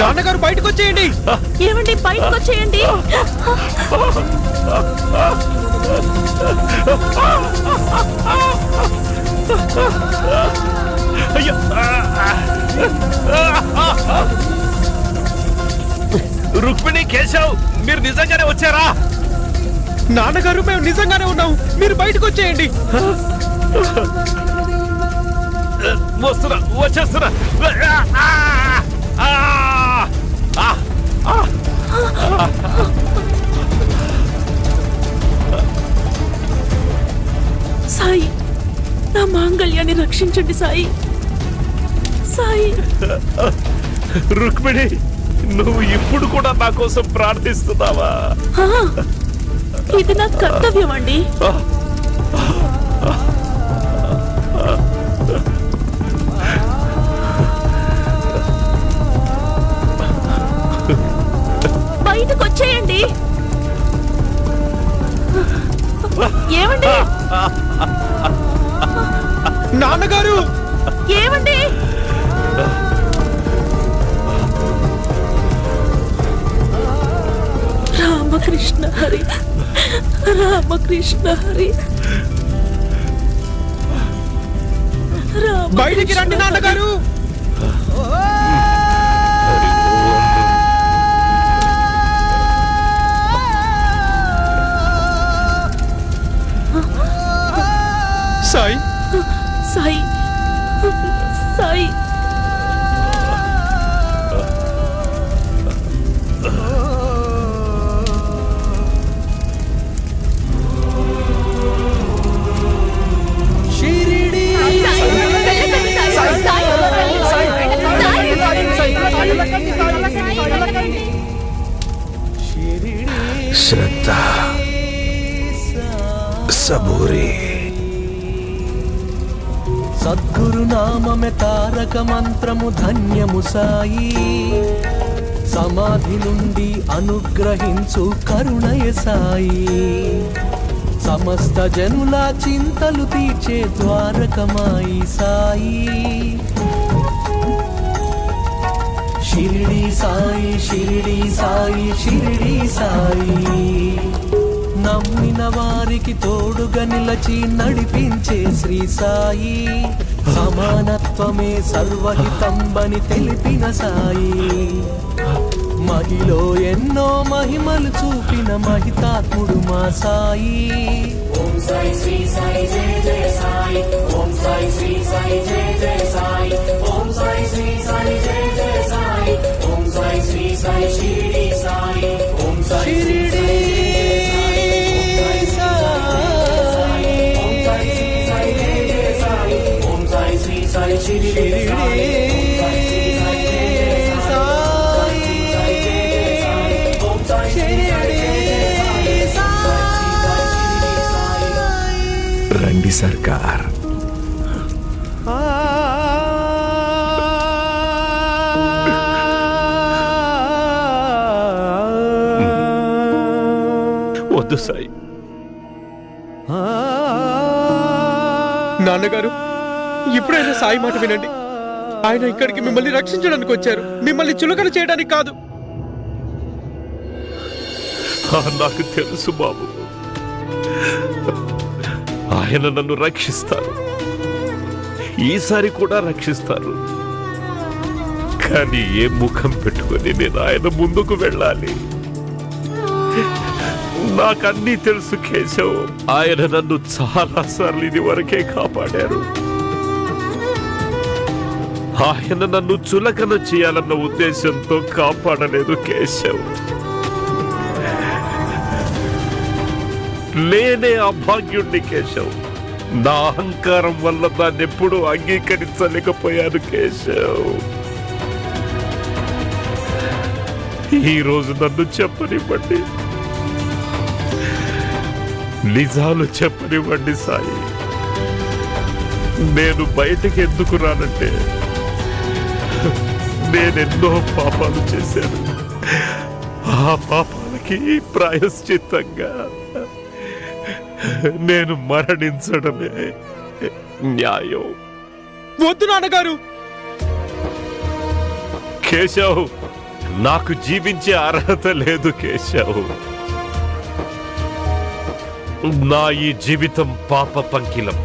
నాన్నగారు బయటకు వచ్చేయండి ఏమండి బయటకు వచ్చేయండి. రుక్మిణి కేశవ్ మీరు నిజంగానే వచ్చారా? నాన్నగారు మేము నిజంగానే ఉన్నాం. మీరు బయటకు వచ్చేయండి వస్తున్నా వచ్చేస్తున్నా. సాయి నా మాంగళ్యాన్ని రక్షించండి సాయి. సాయి. రుక్మిణి నువ్వు ఇప్పుడు కూడా నా కోసం ప్రార్థిస్తున్నావా? ఇది నా కర్తవ్యం అండి బయటకు వచ్చేయండి ఏమండి? నాన్నగారు! ఏమండి? రామకృష్ణ హరి రామకృష్ణ హరి. బయటికి రండి నాన్నగారు! సాయి. సాయి. సాయి. శ్రద్ధ సబూరి. సద్గురునామమే తారక మంత్రము ధన్యము సాయి. సమాధి నుండి అనుగ్రహించు కరుణయ సాయి. సమస్త జనుల చింతలు తీర్చే ద్వారకమాయి సాయి. షిరిడి సాయి షిరిడి సాయి షిరిడి సాయి. నమ్మిన వారికి తోడుగా నిలచి నడిపించే శ్రీ సాయి. సమానత్వమే సర్వహితంబని తెలిపిన సాయి. మహిలో ఎన్నో మహిమలు చూపిన మహితాత్ముడు మా సాయి. ఓం సాయి శ్రీ సాయి జయ జయ సాయి. ఓం సాయి శ్రీ సాయి జయ జయ సాయి. ఓం సాయి శ్రీ సాయి జయ జయ సాయి. ఓం సాయి శ్రీ సాయి షిరిడి సాయి. ఓం సాయి షిరిడి రండి సర్కార్. వద్దు సాయి. నాన్నగారు ఇప్పుడైనా సాయి మాట వినండి. ఆయన ఇక్కడికి మిమ్మల్ని రక్షించడానికి వచ్చారు. మిమ్మల్ని చులకన చేయడానికి కాదు. నాకు తెలుసు బాబు. ఆయన నన్ను రక్షిస్తారు. ఈసారి కూడా రక్షిస్తారు. కానీ ఏ ముఖం పెట్టుకొని నేను ఆయన ముందుకు వెళ్ళాలి? నాకన్నీ తెలుసు కేశవ్. ఆయన నన్ను చాలా సార్లు ఇది వరకే కాపాడారు. ఆయన నన్ను చులకన చేయాలన్న ఉద్దేశంతో కాపాడలేదు కేశవ్. నేనే అభాగ్యుణ్ణి కేశవ్. నా అహంకారం వల్ల దాన్ని ఎప్పుడూ అంగీకరించలేకపోయాను కేశవ్. ఈ రోజు నన్ను చెప్పనివ్వండి. నిజాలు చెప్పనివ్వండి సాయి. నేను బయటకి ఎందుకు రానంటే నేనెన్నో పాపాలు చేశాను. ఆ పాపాలకి ప్రాయశ్చిత్తంగా నేను మరణించడమే న్యాయం. వద్దు నాన్నగారు! కేశవ్ నాకు జీవించే అర్హత లేదు కేశవ్. నా ఈ జీవితం పాప పంకిలం.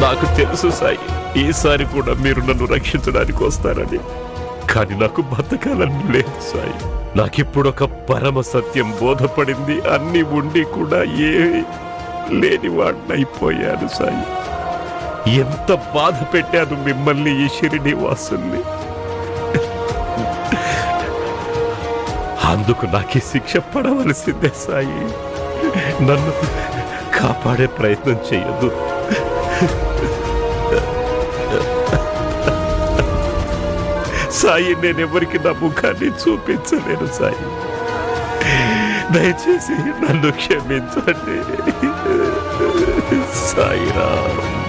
నాకు తెలుసు సాయి. ఈసారి కూడా మీరు నన్ను రక్షించడానికి వస్తారని. కానీ నాకు బతకాలని లేదు సాయి. నాకిప్పుడొక పరమ సత్యం బోధపడింది. అన్ని ఉండి కూడా ఏ లేని వాడినైపోయాను సాయి. ఎంత బాధ పెట్టాను మిమ్మల్ని ఈ షిరిడి అందుకు నాకు ఈ శిక్ష పడవలసిందే సాయి. నన్ను కాపాడే ప్రయత్నం చేయదు సాయి నేనెవరికి నా ముఖాన్ని చూపించలేను సాయి. దయచేసి నన్ను క్షమించండి. సాయిరామ్.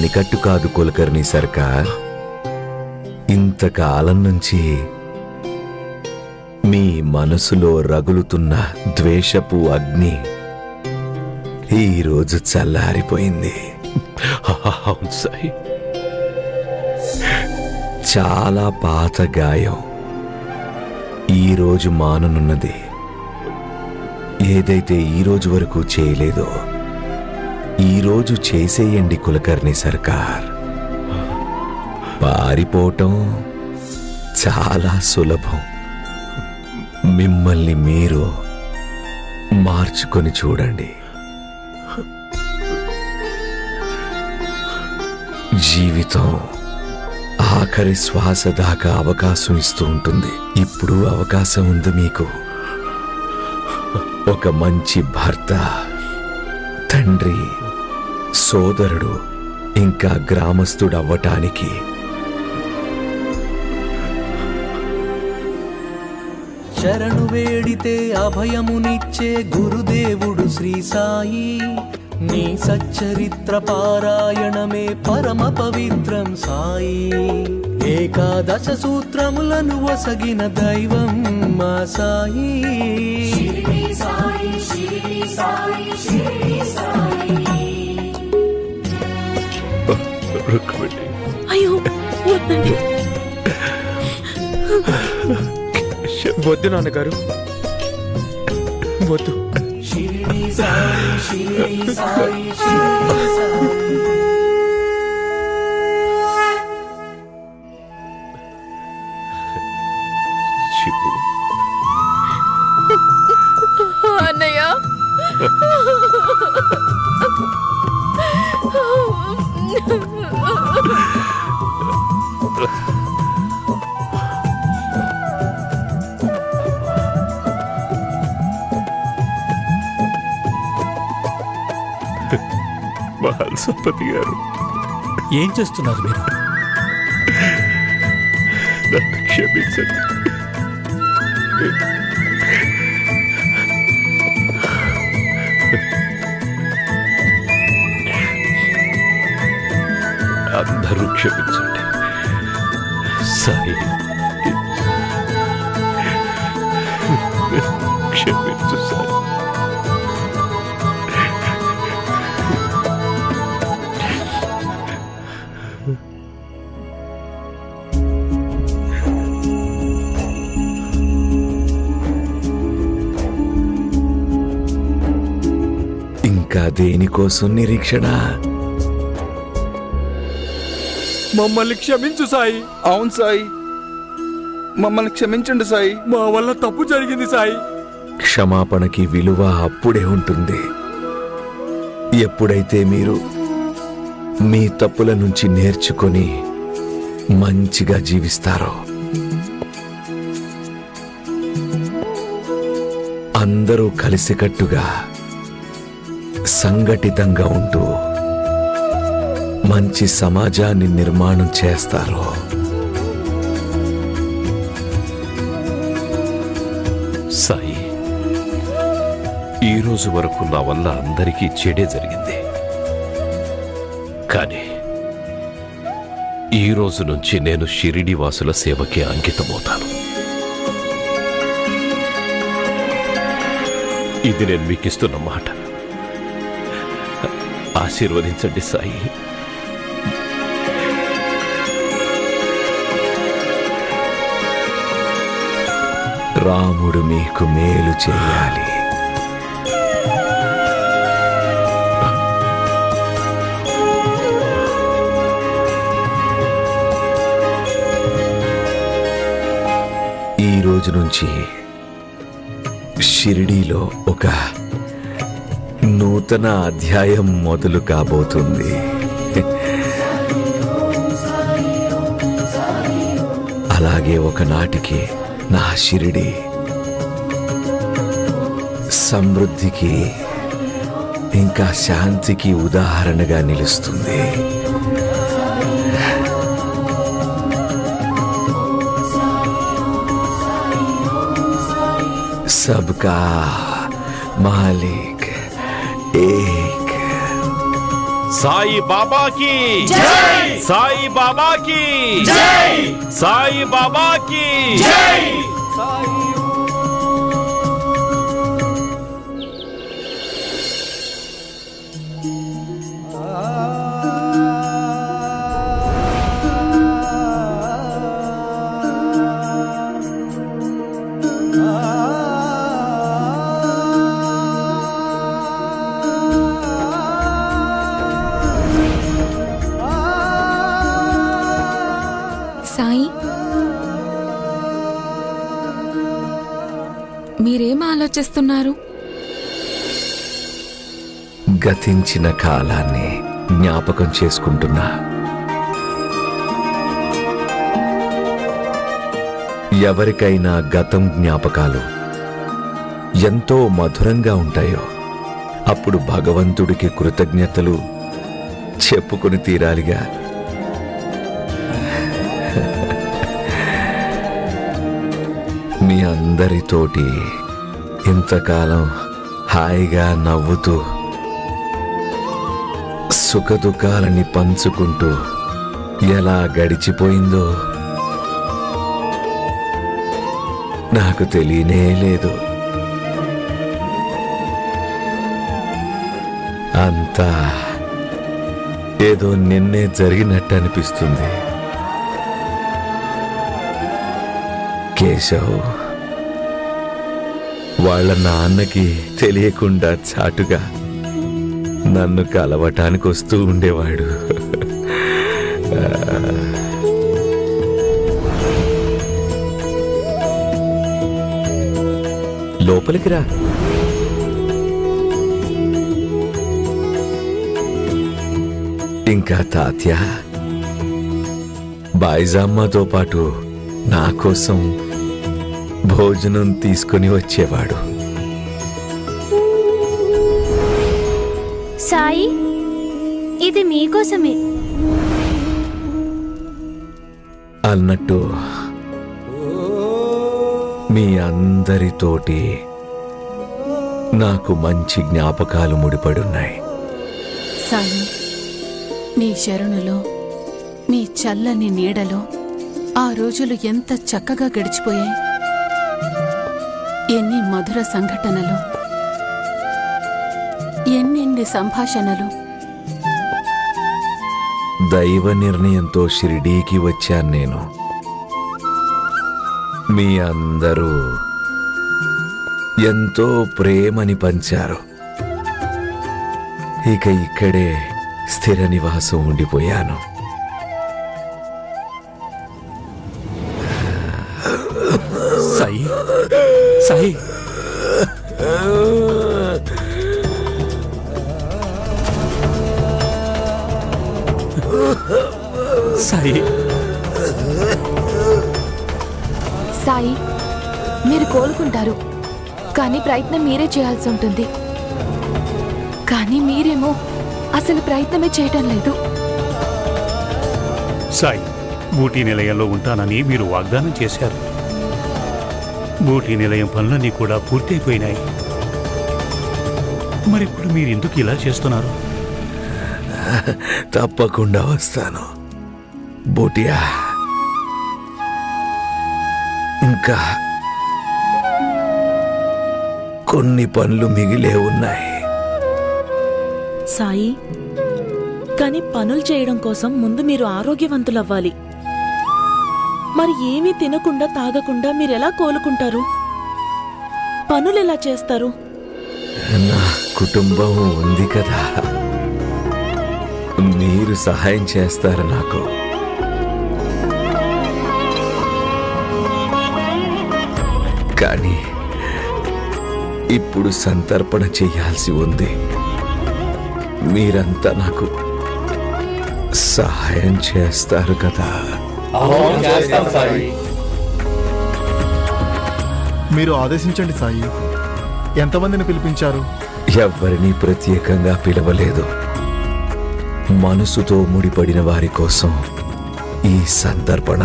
ఇది కనికట్టు కాదు కులకర్ణి సర్కార్. ఇంతకాలం నుంచి మీ మనసులో రగులుతున్న ద్వేషపు అగ్ని ఈరోజు చల్లారిపోయింది. చాలా పాత గాయం ఈరోజు మాననున్నది. ఏదైతే ఈ రోజు వరకు చేయలేదో ఈరోజు చేసేయండి కులకర్ణి సర్కార్. పారిపోవటం చాలా సులభం. మిమ్మల్ని మీరు మార్చుకొని చూడండి. జీవితం ఆఖరి శ్వాస దాకా అవకాశం ఇస్తూ ఉంటుంది. ఇప్పుడు అవకాశం ఉంది మీకు. ఒక మంచి భర్త తండ్రి సోదరుడు ఇంకా గ్రామస్తుడు అవ్వటానికి శరణు వేడితే అభయమునిచ్చే గురుదేవుడు శ్రీ సాయి. నీ సచ్చరిత్ర పారాయణమే పరమ పవిత్రం సాయి. ఏకాదశ సూత్రములను వసగిన దైవం మా సాయి. రుక్మిణి వద్దండి. వద్దు నాన్నగారు. వద్దు. అన్నయ్య. సంపతి గారు. ఏం చేస్తున్నారు మీరు? నన్ను క్షమించండి. అందరూ క్షమించండి. సాయి దేనికోసం నిరీక్షణ? మమ్మల్ని క్షమించు సాయి. అవును సాయి. మమ్మల్ని క్షమించండి సాయి. మా వల్ల తప్పు జరిగింది సాయి. క్షమాపణకి విలువ అప్పుడే ఉంటుంది. ఎప్పుడైతే మీరు మీ తప్పుల నుంచి నేర్చుకొని మంచిగా జీవిస్తారో అందరూ కలిసికట్టుగా సంఘటితంగా ఉంటూ మంచి సమాజాన్ని నిర్మాణం చేస్తారో. సాయి ఈ రోజు వరకు నా వల్ల అందరికీ చెడే జరిగింది. కానీ ఈ రోజు నుంచి నేను షిరిడి వాసుల సేవకి అంకితమవుతాను. ఇది నేను మీకు ఇస్తున్న మాట. ఆశీర్వదించండి సాయి. రాముడు మీకు మేలు చేయాలి. ఈ రోజు నుంచి షిరిడీలో ఒక నూతన అధ్యాయం మొదలు కాబోతుంది. అలాగే ఒకనాటికి నా షిరిడి సమృద్ధికి ఇంకా శాంతికి ఉదాహరణగా నిలుస్తుంది. సబ్కా మాలిక్. ఏక్ సాయి బాబాకి సాయి బాబాకి సాయి బాబాకి సాయి ఆలోచిస్తున్నారు గతించిన కాలాన్ని జ్ఞాపకం చేసుకుంటున్నా. ఎవరికైనా గతం జ్ఞాపకాలు ఎంతో మధురంగా ఉంటాయో అప్పుడు భగవంతుడికి కృతజ్ఞతలు చెప్పుకొని తీరాలిగా. మీ అందరితోటి ఇంతకాలం హాయిగా నవ్వుతూ సుఖదుఖాలని పంచుకుంటూ ఎలా గడిచిపోయిందో నాకు తెలియనే లేదు. అంతా ఏదో నిన్నే జరిగినట్టు అనిపిస్తుంది. కేశవ్. వాళ్ళ నాన్నకి తెలియకుండా చాటుగా నన్ను కలవటానికి వస్తూ ఉండేవాడు. లోపలికి రా. ఇంకా తాత్య బాయిజామ్మతో పాటు నా కోసం భోజనం తీసుకుని వచ్చేవాడు. సాయి ఇది మీకోసమే. అన్నట్టు మీ అందరితోటి నాకు మంచి జ్ఞాపకాలు ముడిపడున్నాయి. సాయి మీ శరణులో మీ చల్లని నీడలో ఆ రోజులు ఎంత చక్కగా గడిచిపోయాయి. ఎన్ని మధుర సంఘటనలు ఎన్నెన్ని సంభాషణలు. దైవ నిర్ణయంతో షిరిడీకి వచ్చాను నేను. మీ అందరూ ఎంతో ప్రేమని పంచారు. ఇక ఇక్కడే స్థిర నివాసం ఉండిపోయాను. సాయి. సాయి. సాయి మీరు కోలుకుంటారు. కానీ ప్రయత్నం మీరే చేయాల్సి ఉంటుంది. కానీ మీరేమో అసలు ప్రయత్నమే చేయటం లేదు. సాయి బూటీ నిలయంలో ఉంటానని మీరు వాగ్దానం చేశారు. బూటీ నిలయం పనులన్నీ కూడా పూర్తయిపోయినాయి. మరిప్పుడు మీరు ఎందుకు ఇలా చేస్తున్నారు? తప్పకుండా వస్తాను. బోటియా. ఇంకా కొన్ని పనులు మిగిలే ఉన్నాయి. సాయి కానీ పనులు చేయడం కోసం ముందు మీరు ఆరోగ్యవంతులవ్వాలి. మరి ఏమీ తినకుండా తాగకుండా మీరెలా కోలుకుంటారు? పనులు ఎలా చేస్తారు? నా కుటుంబం ఉంది కదా. మీరు సహాయం చేస్తారు నాకు. కానీ ఇప్పుడు సంతర్పణ చేయాల్సి ఉంది. మీరంతా నాకు సహాయం చేస్తారు కదా. మీరు ఆదేశించండి సాయి. ఎంతమందిని పిలిపించారు? ఎవ్వరినీ ప్రత్యేకంగా పిలవలేదు. మనసుతో ముడిపడిన వారి కోసం ఈ సందర్భణ.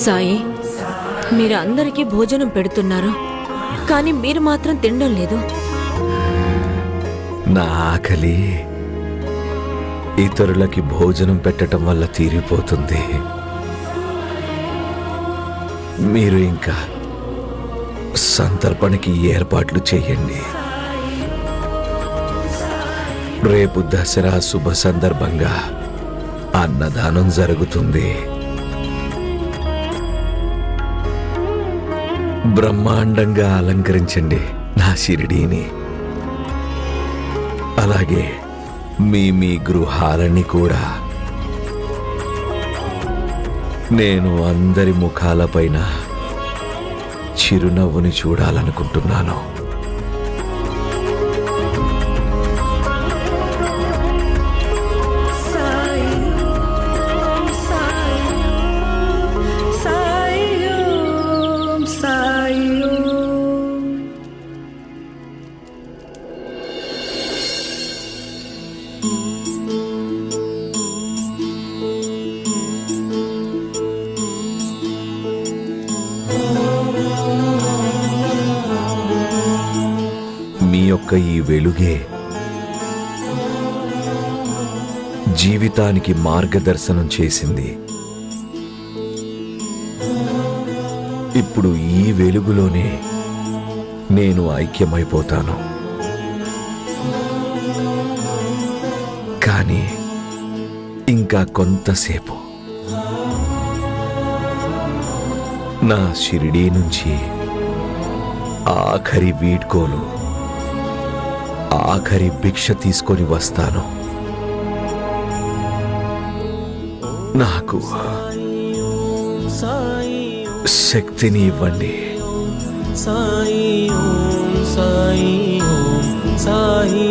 సాయి మీరు అందరికీ భోజనం పెడుతున్నారు. కానీ మీరు మాత్రం తినడం లేదు. నా ఆకలి ఇతరులకి భోజనం పెట్టడం వల్ల తీరిపోతుంది. మీరు ఇంకా సంతర్పణకి ఏర్పాట్లు చేయండి. రేపు దసరా శుభ సందర్భంగా అన్నదానం జరుగుతుంది. బ్రహ్మాండంగా అలంకరించండి నా షిరిడీని. అలాగే మీ మీ గృహాలని కూడా. నేను అందరి ముఖాలపైన చిరునవ్వుని చూడాలనుకుంటున్నాను. యొక్క ఈ వెలుగే జీవితానికి మార్గదర్శనం చేసింది. ఇప్పుడు ఈ వెలుగులోనే నేను ఐక్యమైపోతాను. కానీ ఇంకా కొంతసేపు నా షిరిడీ నుంచి ఆఖరి వీడ్కోలు ఆఖరి భిక్ష తీసుకొని వస్తాను. నాకు సాయి శక్తిని ఇవ్వండి. సాయి ఓం సాయి ఓం సాయి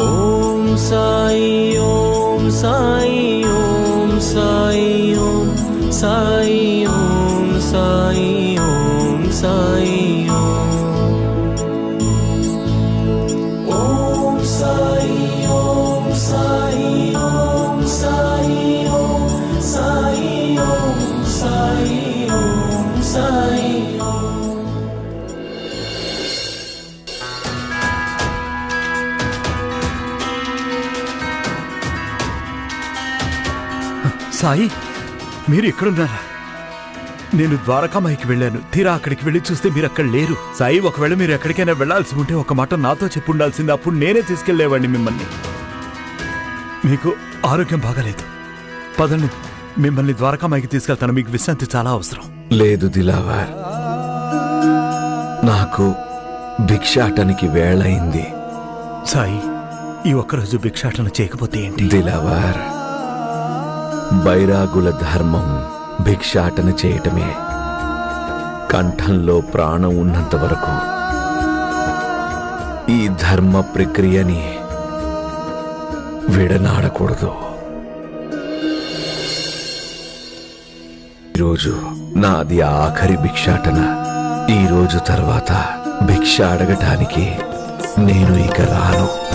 ఓం సాయి ఓం సాయి ఓం సాయి ఓం సాయి ఓం సాయి ఓం సాయి. సాయి మీరు ఎక్కడున్నారా నేను ద్వారకామాయికి వెళ్ళాను. తీరా అక్కడికి వెళ్ళి చూస్తే మీరు అక్కడ లేరు. సాయి ఒకవేళ మీరు ఎక్కడికైనా వెళ్ళాల్సి ఉంటే ఒక మాట నాతో చెప్పు ఉండాల్సింది అప్పుడు నేనే తీసుకెళ్ళేవాడిని మిమ్మల్ని. మీకు ఆరోగ్యం బాగాలేదు. పదండి మిమ్మల్ని ద్వారకామాయికి తీసుకెళ్తాను. మీకు విశ్రాంతి చాలా అవసరం. లేదు దిలావర్. నాకు భిక్షాటనికి వేళయింది సాయి ఈ ఒక్కరోజు భిక్షాటన చేయకపోతే ఏంటి? దిలావర్. బైరాగుల ధర్మం భిక్షాటన చేయటమే. కంఠంలో ప్రాణం ఉన్నంత వరకు ఈ ధర్మ ప్రక్రియని విడనాడకూడదు. ఈరోజు నాది ఆఖరి భిక్షాటన. ఈ రోజు తర్వాత భిక్ష అడగటానికి నేను ఇక రాను.